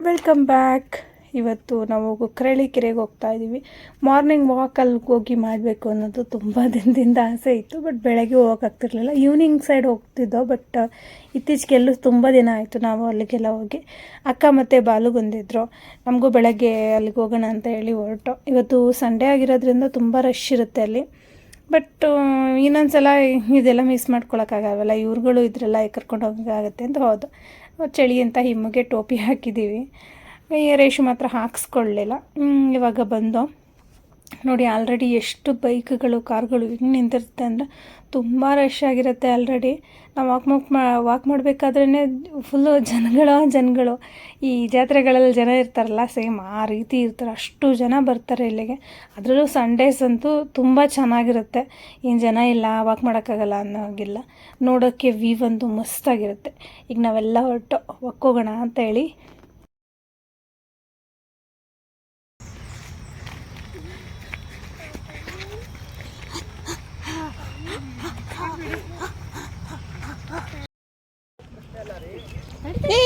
Welcome back ಇವತ್ತು ನಾವು ಕುಕ್ರಳ್ಳಿ ಕೆರೆಗೆ ಹೋಗ್ತಾ ಇದ್ದೀವಿ ಮಾರ್ನಿಂಗ್ ವಾಕಲ್ಲಿ ಹೋಗಿ ಮಾಡಬೇಕು ಅನ್ನೋದು ತುಂಬ ದಿನದಿಂದ ಆಸೆ ಇತ್ತು ಬಟ್ ಬೆಳಗ್ಗೆ ಹೋಗೋಕ್ಕಾಗ್ತಿರ್ಲಿಲ್ಲ ಈವ್ನಿಂಗ್ ಸೈಡ್ ಹೋಗ್ತಿದ್ದೋ ಬಟ್ ಇತ್ತೀಚೆಗೆಲ್ಲೂ ತುಂಬ ದಿನ ಆಯಿತು ನಾವು ಅಲ್ಲಿಗೆಲ್ಲ ಹೋಗಿ. ಅಕ್ಕ ಮತ್ತು ಬಾಲು ಬಂದಿದ್ದರು ನಮಗೂ ಬೆಳಗ್ಗೆ ಅಲ್ಲಿಗೆ ಹೋಗೋಣ ಅಂತ ಹೇಳಿ ಹೊರಟು. ಇವತ್ತು ಸಂಡೇ ಆಗಿರೋದ್ರಿಂದ ತುಂಬ ರಶ್ ಇರುತ್ತೆ ಅಲ್ಲಿ. ಬಟ್ ಇನ್ನೊಂದು ಸಲ ಇದೆಲ್ಲ ಮಿಸ್ ಮಾಡ್ಕೊಳಕ್ಕಾಗಲ್ಲ ಇವ್ರುಗಳು ಇದ್ರೆಲ್ಲ ಕರ್ಕೊಂಡು ಹೋಗೋಕ್ಕಾಗತ್ತೆ ಅಂತ ಹೌದು. ಚಳಿ ಅಂತ ಹಿಮ್ಮಗೆ ಟೋಪಿ ಹಾಕಿದ್ದೀವಿ ರೇಷು ಮಾತ್ರ ಹಾಕ್ಸ್ಕೊಳ್ಳಿಲ್ಲ ಇವಾಗ ಬಂದು ನೋಡಿ ಆಲ್ರೆಡಿ ಎಷ್ಟು ಬೈಕ್ಗಳು, ಕಾರ್ಗಳು ಹಿಂಗೆ ನಿಂತಿರುತ್ತೆ ಅಂದರೆ ತುಂಬ ರಶ್ ಆಗಿರುತ್ತೆ ಆಲ್ರೆಡಿ ನಾವು ವಾಕ್ ಮಾಕ್ ಮಾ ವಾಕ್ ಮಾಡಬೇಕಾದ್ರೇ ಫುಲ್ಲು ಜನಗಳ ಜನಗಳು. ಈ ಜಾತ್ರೆಗಳಲ್ಲಿ ಜನ ಇರ್ತಾರಲ್ಲ ಸೇಮ್ ಆ ರೀತಿ ಇರ್ತಾರೆ. ಅಷ್ಟು ಜನ ಬರ್ತಾರೆ ಇಲ್ಲಿಗೆ. ಅದರಲ್ಲೂ ಸಂಡೇಸ್ ಅಂತೂ ತುಂಬ ಚೆನ್ನಾಗಿರುತ್ತೆ. ಏನು ಜನ ಇಲ್ಲ ವಾಕ್ ಮಾಡೋಕ್ಕಾಗಲ್ಲ ಅನ್ನೋ ಹಾಗಿಲ್ಲ ನೋಡೋಕ್ಕೆ ವ್ಯೂ ಅಂತೂ ಮಸ್ತಾಗಿರುತ್ತೆ. ಈಗ ನಾವೆಲ್ಲ ಹೊರಟು ಹೋಗೋಣ ಅಂತ ಹೇಳಿ ಏ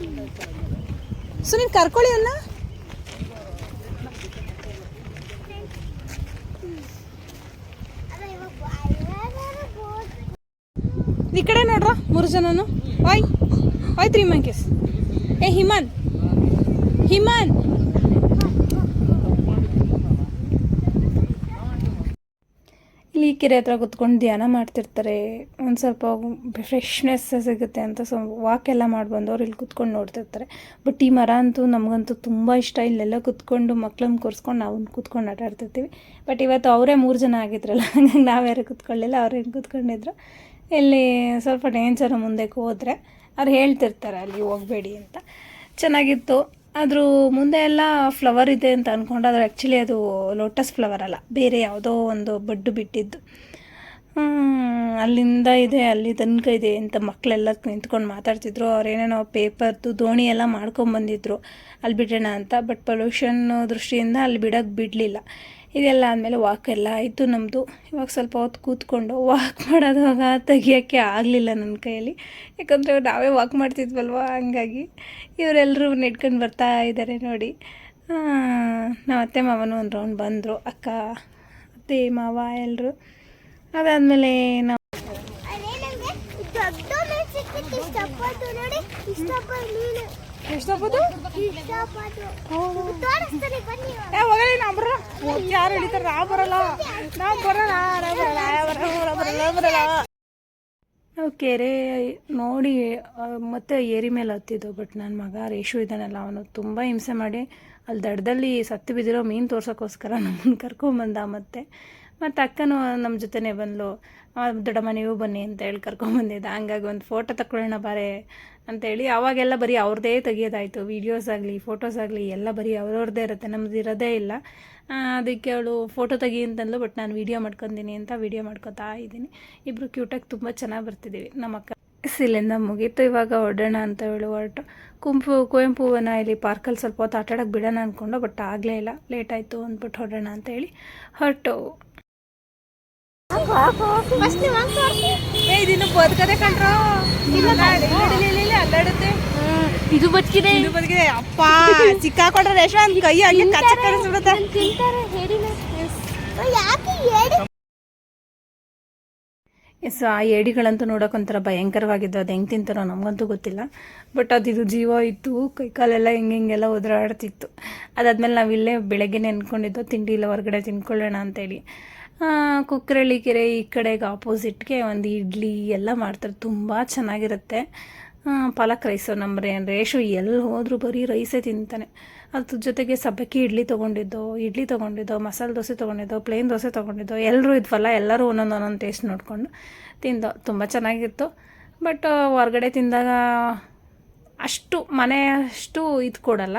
ಹಿಮು ನೀನು ಕರ್ಕೊಳ್ಳಿ ಅಲ್ಲ ಈ ಕಡೆ ನೋಡ್ರ, ಮೂರು ಜನನು? Why why three monkeys. ಏ, ಹಿಮಾನ್. ಹಿಮನ್. ಇಲ್ಲಿ ಕೆರೆ ಹತ್ರ ಕುತ್ಕೊಂಡು ಧ್ಯಾನ ಮಾಡ್ತಿರ್ತಾರೆ. ಒಂದು ಸ್ವಲ್ಪ ಫ್ರೆಶ್ನೆಸ್ ಸಿಗುತ್ತೆ ಅಂತ ಸೊ ವಾಕ್ ಎಲ್ಲ ಮಾಡಿ ಬಂದವ್ರು ಇಲ್ಲಿ ಕುತ್ಕೊಂಡು ನೋಡ್ತಿರ್ತಾರೆ. ಬಟ್ ಈ ಮರ ಅಂತೂ ನಮಗಂತೂ ತುಂಬ ಇಷ್ಟ. ಇಲ್ಲೆಲ್ಲ ಕುತ್ಕೊಂಡು ಮಕ್ಳನ್ನ ಕೂರಿಸ್ಕೊಂಡು ನಾವು ಕುತ್ಕೊಂಡು ಆಟ ಆಡ್ತಿರ್ತೀವಿ. ಬಟ್ ಇವತ್ತು ಅವರೇ ಮೂರು ಜನ ಆಗಿದ್ರಲ್ಲ, ಹಂಗಾಗಿ ನಾವ್ಯಾರು ಕುತ್ಕೊಳ್ಳಿಲ್ಲ. ಅವ್ರೇನು ಕುತ್ಕೊಂಡಿದ್ರು? ಇಲ್ಲಿ ಸ್ವಲ್ಪ ಡೇಂಜರ್ ಮುಂದೆ ಹೋದರೆ ಅವ್ರು ಹೇಳ್ತಿರ್ತಾರೆ ಅಲ್ಲಿ ಹೋಗಬೇಡಿ ಅಂತ. ಚೆನ್ನಾಗಿತ್ತು. ಆದರೂ ಮುಂದೆ ಎಲ್ಲ ಫ್ಲವರ್ ಇದೆ ಅಂತ ಅಂದ್ಕೊಂಡು ಆದರೆ ಆ್ಯಕ್ಚುಲಿ ಅದು ಲೋಟಸ್ ಫ್ಲವರ್ ಅಲ್ಲ. ಬೇರೆ ಯಾವುದೋ ಒಂದು ಬಡ್ಡು ಬಿಟ್ಟಿದ್ದು. ಅಲ್ಲಿಂದ ಇದೆ, ಅಲ್ಲಿ ತನಕ ಇದೆ ಅಂತ ಮಕ್ಕಳೆಲ್ಲ ನಿಂತ್ಕೊಂಡು ಮಾತಾಡ್ತಿದ್ರು. ಅವ್ರೇನೇನೋ ಪೇಪರ್ದು ದೋಣಿ ಎಲ್ಲ ಮಾಡ್ಕೊಂಬಂದಿದ್ರು ಅಲ್ಲಿ ಬಿಡೋಣ ಅಂತ ಬಟ್ ಪೊಲ್ಯೂಷನ್ ದೃಷ್ಟಿಯಿಂದ ಅಲ್ಲಿ ಬಿಡೋಕ್ಕೆ ಬಿಡಲಿಲ್ಲ. ಇದೆಲ್ಲ ಆದಮೇಲೆ ವಾಕ್ ಎಲ್ಲ ಆಯಿತು ನಮ್ಮದು ಇವಾಗ ಸ್ವಲ್ಪ ಹೊತ್ತು ಕೂತ್ಕೊಂಡು ವಾಕ್ ಮಾಡೋದಾಗ ತೆಗಿಯೋಕ್ಕೆ ಆಗಲಿಲ್ಲ ನನ್ನ ಕೈಯಲ್ಲಿ. ಯಾಕಂದರೆ ನಾವೇ ವಾಕ್ ಮಾಡ್ತಿದ್ವಲ್ವ? ಹಂಗಾಗಿ ಇವರೆಲ್ಲರೂ ನೆಡ್ಕೊಂಡು ಬರ್ತಾ ಇದ್ದಾರೆ ನೋಡಿ. ನಮ್ಮ ಅತ್ತೆ ಮಾವನು ಒಂದು ರೌಂಡ್ ಬಂದರು ಅಕ್ಕ ಅತ್ತೆ ಮಾವ ಎಲ್ಲರೂ ಅದಾದಮೇಲೆ ನಾವು ಇಷ್ಟಪಟ್ಟು ನೋಡಿ ಇಷ್ಟಪಟ್ಟು ನೀನು ಎಷ್ಟೊಪ್ಪದು ಇಷ್ಟಪಟ್ಟು ತೋರಿಸ್ತೀನಿ ಬನ್ನಿ ಏ ಹೋಗಲಿ ನಾ ಬರ ಯಾರು ಬರಲ್ಲ. ನಾವು ಬರಲ್ಲ. ಬರಲ್ಲ. ಬರಲ್ಲ. ಬರಲ್ಲ. ಬರಲ್ಲ. ನಾವು ಕೆರೆ ನೋಡಿ ಮತ್ತೆ ಏರಿ ಮೇಲೆ ಹತ್ತಿದ್ದು, ಬಟ್ ನನ್ನ ಮಗ ರೇಷು ಇದ್ದಾನಲ್ಲ, ಅವನು ತುಂಬ ಹಿಂಸೆ ಮಾಡಿ, ಅಲ್ಲಿ ದಡದಲ್ಲಿ ಸತ್ತು ಬಿದ್ದಿರೋ ಮೀನು ತೋರ್ಸೋಕ್ಕೋಸ್ಕರ ನಮ್ಮನ್ನು ಕರ್ಕೊಂಬಂದ ಮತ್ತೆ. ಮತ್ತು ಅಕ್ಕನೂ ನಮ್ಮ ಜೊತೆನೇ ಬಂದಳು ದೊಡ್ಡಮ್ಮ ನೀವು ಬನ್ನಿ ಅಂತ ಹೇಳಿ ಕರ್ಕೊಂಬಂದಿದ್ದ ಹಂಗಾಗಿ ಒಂದು ಫೋಟೋ ತಗೊಳ್ಳೋಣ ಬಾರೆ ಅಂತೇಳಿ ಅವಾಗೆಲ್ಲ ಬರೀ ಅವ್ರದ್ದೇ ತೆಗಿಯೋದಾಯಿತು. ವೀಡಿಯೋಸ್ ಆಗಲಿ ಫೋಟೋಸ್ ಆಗಲಿ, ಎಲ್ಲ ಬರೀ ಅವ್ರವ್ರದ್ದೇ ಇರುತ್ತೆ. ನಮ್ದು ಇರೋದೇ ಇಲ್ಲ. ಅದಕ್ಕೆ ಅವಳು ಫೋಟೋ ತೆಗಿ ಅಂತಂದ್ಲು, ಬಟ್ ನಾನು ವೀಡಿಯೋ ಮಾಡ್ಕೊತೀನಿ ಅಂತ ವೀಡಿಯೋ ಮಾಡ್ಕೊತಾ ಇದ್ದೀನಿ. ಇಬ್ಬರು ಕ್ಯೂಟಾಗಿ ತುಂಬ ಚೆನ್ನಾಗಿ ಬರ್ತಿದ್ದೀವಿ ನಮ್ಮ ಅಕ್ಕ ಇಲ್ಲಿಂದ ಮುಗೀತು. ಇವಾಗ ಹೊಡೋಣ ಅಂತ ಹೇಳಿ ಹೊರಟು. ಕುಂಪು ಕುವೆಂಪುವನ ಇಲ್ಲಿ ಪಾರ್ಕಲ್ಲಿ ಸ್ವಲ್ಪ ಹೊತ್ತು ಆಟಾಡೋಕ್ಕೆ ಬಿಡೋಣ ಅಂದ್ಕೊಂಡು ಬಟ್ ಆಗಲೇ ಇಲ್ಲ. ಲೇಟ್ ಆಯಿತು ಅಂದ್ಬಿಟ್ಟು ಹೊರಡೋಣ ಅಂತೇಳಿ ಹೊರಟು. ಫಸ್ಟ್ ನೀವು ಹಂಗೆ ತೋರಿಸಿ ಏ ಇದಿನ್ನು ಬದುಕದೆ ಕಂಡ್ರೋ ಅಲ್ಲಾಡುತ್ತೆ ಇದು ಬದುಕಿದೆ. ಇದು ಬದುಕಿದೆ. ಅಪ್ಪ ಸಿಕ್ಕಾಕೊಂಡ್ರೆ ರೇಷ್ಮೆ ಅಂತ ಕೈ ಹಂಗೆ ಕಚ್ಚ ತಿಂತಾರೆ ಯಾಕೆ ಹೇಳಿ? ಎಸ್ ಆ ಏಡಿಗಳಂತೂ ನೋಡೋಕೆ ಒಂಥರ ಭಯಂಕರವಾಗಿದ್ದು. ಅದು ಹೆಂಗೆ ತಿಂತಾರೋ ನಮಗಂತೂ ಗೊತ್ತಿಲ್ಲ. ಬಟ್ ಅದಿದು ಜೀವ ಇತ್ತು. ಕೈ ಕಾಲೆಲ್ಲ ಹೆಂಗೆ ಹಿಂಗೆಲ್ಲ ಉದುರಾಡ್ತಿತ್ತು ಅದಾದ್ಮೇಲೆ ನಾವು ಇಲ್ಲೇ ಬೆಳಗ್ಗೆನೇ ನೆನ್ಕೊಂಡಿದ್ದೋ ತಿಂಡಿ ಇಲ್ಲ ಹೊರಗಡೆ ತಿನ್ಕೊಳ್ಳೋಣ ಅಂತೇಳಿ. ಕೆರೆ ಈ ಕಡೆಗೆ ಆಪೋಸಿಟ್ಗೆ ಒಂದು ಇಡ್ಲಿ ಎಲ್ಲ ಮಾಡ್ತಾರೆ. ತುಂಬ ಚೆನ್ನಾಗಿರುತ್ತೆ. ಪಾಲಕ್ ರೈಸು ನಮ್ಮ ರೇಷು ಎಲ್ಲಿ ಹೋದರೂ ಬರೀ ರೈಸೇ ತಿಂತಾನೆ. ಅದ್ರ ಜೊತೆಗೆ ಸಬ್ಬಕ್ಕಿ ಇಡ್ಲಿ ತೊಗೊಂಡಿದ್ದೋ ಇಡ್ಲಿ ತೊಗೊಂಡಿದ್ದೋ, ಮಸಾಲೆ ದೋಸೆ ತೊಗೊಂಡಿದ್ದೋ ಪ್ಲೇನ್ ದೋಸೆ ತೊಗೊಂಡಿದ್ದೋ ಎಲ್ಲರೂ ಇದ್ವಲ್ಲ, ಎಲ್ಲರೂ ಒಂದೊಂದು ಒಂದೊಂದು ಟೇಸ್ಟ್ ನೋಡಿಕೊಂಡು ತಿಂದೋ, ತುಂಬ ಚೆನ್ನಾಗಿತ್ತು. ಬಟ್ ಹೊರ್ಗಡೆ ತಿಂದಾಗ ಅಷ್ಟು ಮನೆ ಅಷ್ಟು ಇದು ಕೊಡಲ್ಲ.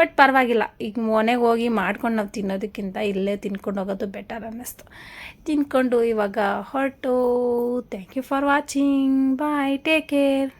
ಬಟ್ ಪರವಾಗಿಲ್ಲ. ಈಗ ಮನೆಗೆ ಹೋಗಿ ಮಾಡ್ಕೊಂಡು ನಾವು ತಿನ್ನೋದಕ್ಕಿಂತ ಇಲ್ಲೇ ತಿನ್ಕೊಂಡು ಹೋಗೋದು ಬೆಟರ್ ಅನ್ನಿಸ್ತು. ತಿನ್ಕೊಂಡು ಇವಾಗ ಹೊರಟು. Thank you for watching bye take care